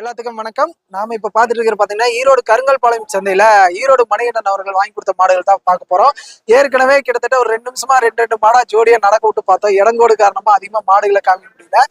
எல்லாத்துக்கும் வணக்கம். நாம இப்ப பாத்துட்டு இருக்கிற பாத்தீங்கன்னா ஈரோடு கருங்கல்பாளையம் சந்தையில ஈரோடு மணிகண்டன் அவர்கள் வாங்கி கொடுத்த மாடுகள் தான் பார்க்க போறோம். ஏற்கனவே கிட்டத்தட்ட ஒரு ரெண்டு நிமிஷமா ரெண்டு ரெண்டு மாடா ஜோடியா நடக்க விட்டு பார்த்தோம். இடங்கோடு காரணமா அதிகமா மாடுகளை காமிக்க முடியல.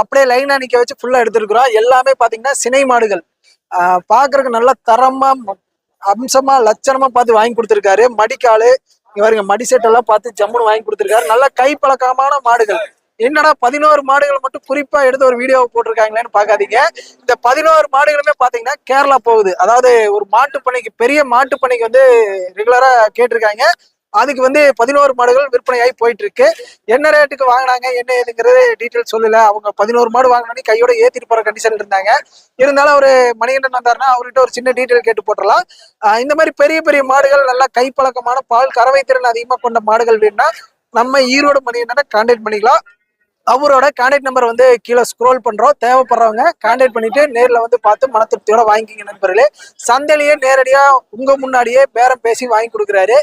அப்படியே லைனா நிக்க வச்சு ஃபுல்லா எடுத்திருக்கிறோம். எல்லாமே பாத்தீங்கன்னா சினை மாடுகள். ஆஹ் பாக்குறதுக்கு நல்ல தரமா அம்சமா லட்சணமா பார்த்து வாங்கி கொடுத்துருக்காரு. மடிக்காலு இவருங்க மடி செட்டெல்லாம் பார்த்து ஜம்முன்னு வாங்கி கொடுத்துருக்காரு. நல்ல கைப்பழக்கமான மாடுகள். என்னடா பதினோரு மாடுகள் மட்டும் குறிப்பா எடுத்து ஒரு வீடியோ போட்டிருக்காங்களேன்னு பாக்காதீங்க இந்த பதினோரு மாடுகளுமே பாத்தீங்கன்னா கேரளா போகுது. அதாவது ஒரு மாட்டு பணிக்கு பெரிய மாட்டு பணிக்கு வந்து ரெகுலரா கேட்டிருக்காங்க. அதுக்கு வந்து பதினோரு மாடுகள் விற்பனையாகி போயிட்டு இருக்கு என்ன ரேட்டுக்கு வாங்கினாங்க என்ன ஏதுங்கிறது டீட்டெயில் சொல்லல. அவங்க பதினோரு மாடு வாங்கினோடனே கையோட ஏத்திட்டு போற கண்டிஷன் இருந்தாங்க. இருந்தாலும் அவரு மணிகண்டன் வந்தாருன்னா அவர்கிட்ட ஒரு சின்ன டீட்டெயில் கேட்டு போட்டுடலாம். இந்த மாதிரி பெரிய பெரிய மாடுகள் நல்லா கைப்பழக்கமான பால் கறவை திறன் அதிகமா கொண்ட மாடுகள் வேணும்னா நம்ம ஈரோடு மணிகண்டனை கான்டாக்ட் பண்ணிக்கலாம். அவரோட கான்டாக்ட் நம்பர் வந்து கீழே ஸ்க்ரோல் பண்றோம். தேவைப்படுறவங்க கான்டாக்ட் பண்ணிட்டு நேரில் வந்து பார்த்து மன திருப்தியோட வாங்கிக்கிங்க நண்பர்களே. சந்தையிலேயே நேரடியா உங்க முன்னாடியே பேரம் பேசி வாங்கி கொடுக்குறாரு.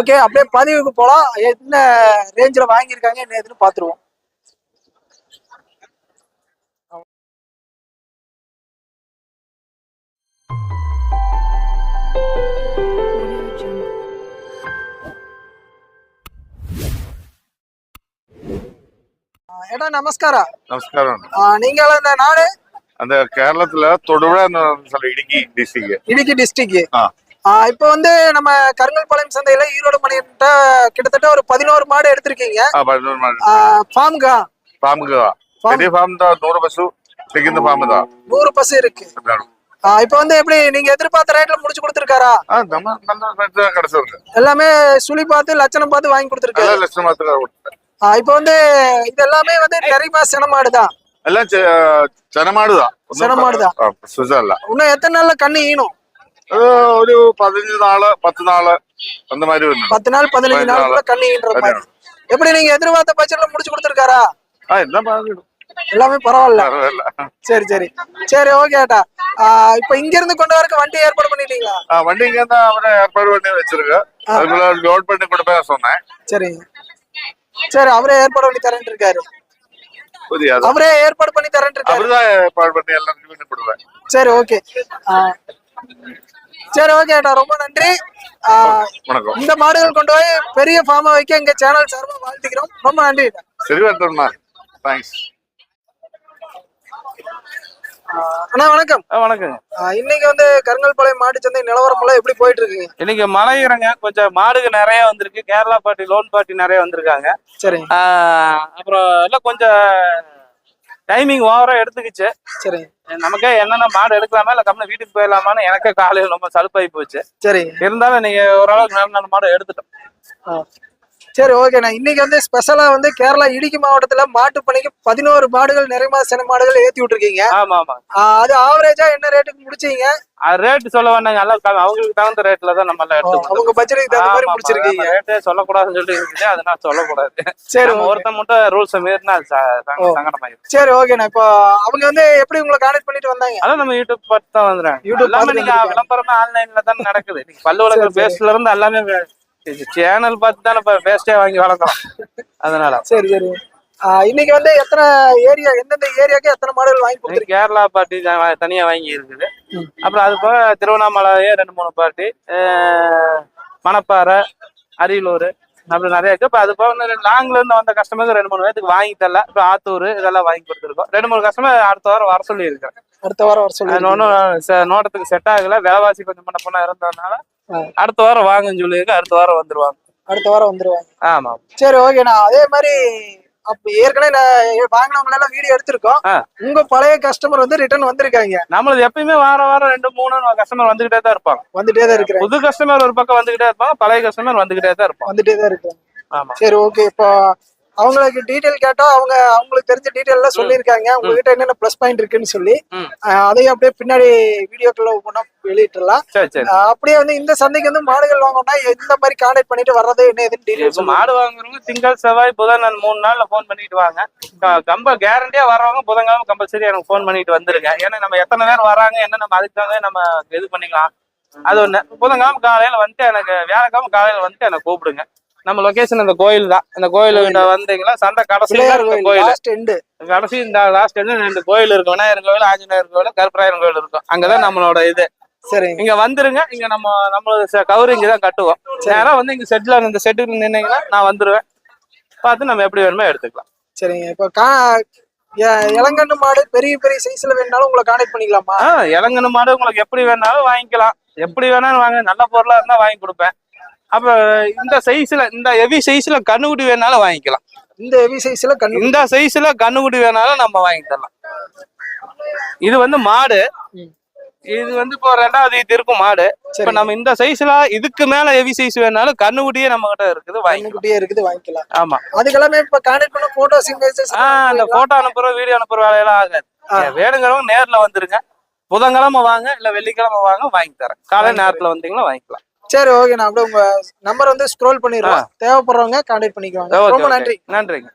ஓகே அப்படியே பதிவுக்கு போலாம். என்ன ரேஞ்சில் வாங்கியிருக்காங்க என்ன எதுன்னு பார்த்துருவோம். ஏடா நமஸ்கார ನಮಸ್ಕಾರ நீங்க இந்த நாடு அந்த கேரளத்துல தொடுபுழா சொல்ல இடுக்கி டிஸ்ட்ரிக் இடுக்கி டிஸ்ட்ரிக்ட் ஆ. இப்போ வந்து நம்ம கருங்கல்பாளையம் சந்தையில ஈரோடு மணிட்ட கிட்டத்தட்ட ஒரு பதினோரு மாடு எடுத்திருக்கீங்க ಆ ಬಂದೂರ್ ಮಾಡಿ ஃபார்ம்கா பெரிய ஃபார்ம் தான் நூறு பசு ತೆಗಿಂದ ಫಾರ್ಮ್ தான் நூறு பசு இருக்கு ஆ, இப்போ வந்து எப்படி நீங்க எதிர்பார்த்த ரேட்ல முடிச்சு கொடுத்துருக்காரா நம்ம நல்ல ரேட் தான் கிடைச்சிருக்கு எல்லாமே சுழி பார்த்து லட்சணம் பார்த்து வாங்கி கொடுத்துருக்காரு லட்சணம் மாத்துக்கார ஆஹ் இப்போ வந்து இது எல்லாமே வந்து நிறைய சென மாடு தான் എല്ലാം ചെ- ചെനമാടുതാ ഒന്നും ചെനമാടുതാ. ആ, സുജല്ല இன்னும் எத்தனை நாள்ல கண்ணு ஈனும் അത് ഒരു പതിനഞ്ച് നാള് പത്ത് നാള് அந்த மாதிரி വരുന്നുണ്ട് பத்து நாள் பதினஞ்சு பதினஞ்சு நாளுக்குள்ள கண்ணு ஈன்ற மாதிரி எப்படி நீங்க எதிர்பார்த்த பட்ஜெட்ல முடிச்சு கொடுத்துருக்காரா ആ എല്ലാം പറഞ്ഞിടും எல்லாமே பரவாயில்ல അറിയില്ല சரி சரி சரி ஓகேட்டா இப்போ இங்க இருந்து கொண்டு வரக்கு வண்டி ஏற்பாடு பண்ணிட்டீங்களா ആ വണ്ടി ഇങ്ങനെ അവരെ ഏർപ്പാട് பண்ணி வச்சிருக்கு அதுக்குள்ள லோட் பண்ணி கொடுப்பேன் சொன்னேன் சரி சரி அவரே ஏற்பாடு பண்ணி தரேன் இருக்காரு அவரே ஏற்பாடு பண்ணி தரேன் இருக்காரு சரி ஓகே. சரி ஓகேடா ரொம்ப நன்றி. வணக்கம். இந்த மாடுகள் கொண்டு போய் பெரிய ஃபார்மா வைக்க எங்க சேனல் சார்பா வாழ்த்துக்கிறோம். ரொம்ப நன்றி சரி தேங்க்ஸ் அண்ணா வணக்கம். ஆ, இன்னைக்கு வந்து கருங்கல்பாளையம் மாட்டு சந்தை நிலவரம் எல்லாம் எப்படி போயிட்டு இருக்குங்க? இன்னைக்கு மலையிறங்க கொஞ்சம் மாடுக நிறைய வந்திருக்கு. கேரளா பார்ட்டி லோன் பார்ட்டி நிறைய வந்திருக்காங்க. ஆ, அப்புறம் எல்லாம் கொஞ்சம் டைமிங் ஓவரா எடுத்துக்கிச்சு. சரிங்க. நமக்கே என்னென்ன மாடு எடுக்கலாமா இல்ல கம்மி வீட்டுக்கு போயிடலாமான்னு எனக்கே காலையில் ரொம்ப சலுப்பாகி போச்சு. சரிங்க. இருந்தாலும் நீங்க ஓரளவுக்கு நல்ல நல்ல மாடு எடுத்துட்டோம். சரி ஓகேண்ணா இன்னைக்கு வந்து ஸ்பெஷலா வந்து கேரளா இடுக்கி மாவட்டத்துல மாட்டு பணிக்கு பதினோரு மாடுகள் நிறைய சின மாடுகள் ஏத்தி விட்டுருக்கீங்க. ஆமா ஆமா. அது ஆவரேஜா என்ன ரேட்டுக்கு முடிச்சீங்க? ரேட் சொல்ல வேண்டாங்க எல்லாம் அவங்களுக்கு தகுந்த ரேட்ல தான் நம்ம எல்லாம் அவங்க பட்ஜெட்டுக்கு தகுந்த மாதிரி முடிச்சிருக்கீங்க. ரேட்டே சொல்லக்கூடாதுன்னு சொல்லி இருந்துச்சு அதை நான் சொல்லக்கூடாது. சரி. ஒருத்தன் மட்டும் ரூல்ஸ் மீறினா அது ச- சங்க- ஓ. சங்கடமாயிரும். சரி ஓகேண்ணா இப்போ அவங்க வந்து எப்படி உங்களை கான்டாக்ட் பண்ணிட்டு வந்தாங்க? அதான் நம்ம யூடியூப் பார்த்து தான் வந்துடுறேன் யூடியூப் நீங்க. விளம்பரமே ஆன்லைன்ல தான் நடக்குது. நீங்க பல்லு வளர்க்குற. பேஸ்ட்ல இருந்து எல்லாமே சேனல் பார்த்து தானே இப்ப பேஸ்டே வாங்கி வளர்க்குறோம் அதனால. சரி சரி. இன்னைக்கு வந்து எத்தனை ஏரியா எந்தெந்த ஏரியாக்கு எத்தனை மாடுகள் வாங்கி இன்னைக்கு கொடுத்துருக்கீங்க? கேரளா பார்ட்டி தான் தனியா வாங்கி இருக்குது. அப்புறம் அது போக திருவண்ணாமலையே ரெண்டு மூணு பார்ட்டி மணப்பாறை அரியலூர் அப்படி நிறைய இருக்கு. இப்ப அது போக லாங்ல இருந்து வந்த கஸ்டமருக்கு ரெண்டு மூணு பேருக்கு வாங்கி தரல. இப்ப ஆத்தூர் இதெல்லாம் வாங்கி கொடுத்துருக்கோம். ரெண்டு மூணு கஸ்டமர் அடுத்த வாரம் வர சொல்லி இருக்கேன் அடுத்த வாரம் வர சொல்லி ஒன்றும் நோட்டத்துக்கு செட் ஆகல. விலைவாசி கொஞ்சம் பண்ண பொண்ணா இருந்ததுனால. அடுத்த வாரம் வாங்கன்னு சொல்லியிருக்கேன் அடுத்த வாரம் வந்துருவாங்க. அடுத்த வாரம் வந்துருவாங்க. ஆமா. சரி ஓகேண்ணா அதே மாதிரி அப்ப ஏற்கனவே நான் வாங்கினவங்க எல்லாம் வீடியோ எடுத்திருக்கோம். உங்க பழைய கஸ்டமர் வந்து ரிட்டர்ன் வந்திருக்காங்க. நம்மளது எப்பயுமே வாரம் வாரம் ரெண்டு மூணு கஸ்டமர் வந்துகிட்டே தான் இருப்பாங்க. வந்துட்டே தான் இருக்கிறாங்க. புது கஸ்டமர் ஒரு பக்கம் வந்துகிட்டே இருப்பாங்க பழைய கஸ்டமர் வந்துகிட்டே தான் இருப்பாங்க. வந்துட்டே தான் இருக்காங்க ஆமா. சரி ஓகே இப்போ அவங்களுக்கு டீடைல் கேட்டா அவங்க அவங்களுக்கு தெரிஞ்ச டீடைல் எல்லாம் சொல்லியிருக்காங்க. உங்ககிட்ட என்னென்ன ப்ளஸ் பாயிண்ட் இருக்குன்னு சொல்லி அதையும் அப்படியே பின்னாடி வீடியோக்குள்ள ஒவ்வொன்றா வெளியிட்டுலாம் அப்படியே வந்து இந்த சந்தைக்கு வந்து மாடுகள் வாங்கணும்னா எந்த மாதிரி கான்டாக்ட் பண்ணிட்டு வர்றது என்ன இப்ப டீடைல்ஸ் மாடு வாங்குறவங்க திங்கள் செவ்வாய் புதன் நான் மூணு நாள்ல ஃபோன் பண்ணிட்டு வாங்க. கம்ப கேரண்டியா வர்றவங்க புதன்கிழமை கம்பல்சரி எனக்கு ஃபோன் பண்ணிட்டு வந்துருங்க. ஏன்னா நம்ம எத்தனை பேர் வராங்க என்ன நம்ம அதுக்கு தகுந்த நம்ம இது பண்ணிக்கலாம். அது ஒண்ணு. புதன்கிழமை காலையில வந்துட்டு எனக்கு வியாழக்கிழமை காலையில வந்துட்டு எனக்கு கூப்பிடுங்க. நம்ம லொகேஷன் இந்த கோயில் தான். இந்த கோயில் கிட்ட வந்தீங்களா சந்தை இந்த கோயில் எண்டு கடைசி இந்த லாஸ்ட் ரெண்டு கோயில் இருக்கும். விநாயகர் கோயில் ஆஞ்சநேயர் கோயில் கருப்பராயன் கோயில் இருக்கும். அங்கதான் நம்மளோட இது. சரிங்க. இங்க வந்துருங்க. இங்க நம்ம நம்மளோட கவுரு இங்க தான் கட்டுவோம் நேரா வந்து இங்க செட்ல இந்த செட்டுக்கு நின்னீங்கன்னா நான் வந்துருவேன். பார்த்து நம்ம எப்படி வேணுமோ எடுத்துக்கலாம். சரிங்க. இப்போ கா இளங்கன்னு மாடு பெரிய பெரிய சைஸ்ல வேணாலும் உங்களை கான்டாக்ட் பண்ணிக்கலாமா? ஆ இளங்கன்னு மாடு உங்களுக்கு எப்படி வேணாலும் வாங்கிக்கலாம். எப்படி வேணாலும் வாங்க. நல்ல பொருளா இருந்தா வாங்கி கொடுப்பேன். அப்ப இந்த சைஸ்ல இந்த ஹெவி சைஸ்ல கண்ணுக்குட்டி வேணாலும் வாங்கிக்கலாம். இந்த ஹெவி சைஸ்ல கண்ணு இந்த சைஸ்ல கண்ணுக்குட்டி வேணாலும் நம்ம வாங்கி தரலாம் இது வந்து மாடு. இது வந்து இப்போ ரெண்டாவது இது இருக்கும் மாடு. இப்ப நம்ம இந்த சைஸ்ல இதுக்கு மேல ஹெவி சைஸ் வேணாலும் கண்ணுக்குட்டியே நம்ம கிட்ட இருக்குது கண்ணுக்குட்டியே இருக்குது வாங்கிக்கலாம். ஆமா. அதுக்கெல்லாமே இப்ப கான்டாக்ட் பண்ண போட்டோஸ் ஆஹ் அந்த போட்டோ அனுப்புற வீடியோ அனுப்புற வேலையெல்லாம் ஆகாது. வேணுங்கிறவங்க நேர்ல வந்துருங்க. புதன்கிழமை வாங்க இல்ல வெள்ளிக்கிழமை வாங்க வாங்கி தரேன். காலை நேரத்துல வந்தீங்கன்னா வாங்கிக்கலாம். சரி ஓகே நான் அப்படியே உங்க நம்பர் வந்து ஸ்க்ரோல் பண்ணிடுறோம் தேவைப்படுறவங்க கான்டாக்ட் பண்ணிக்குவாங்க. ரொம்ப நன்றி. நன்றிங்க.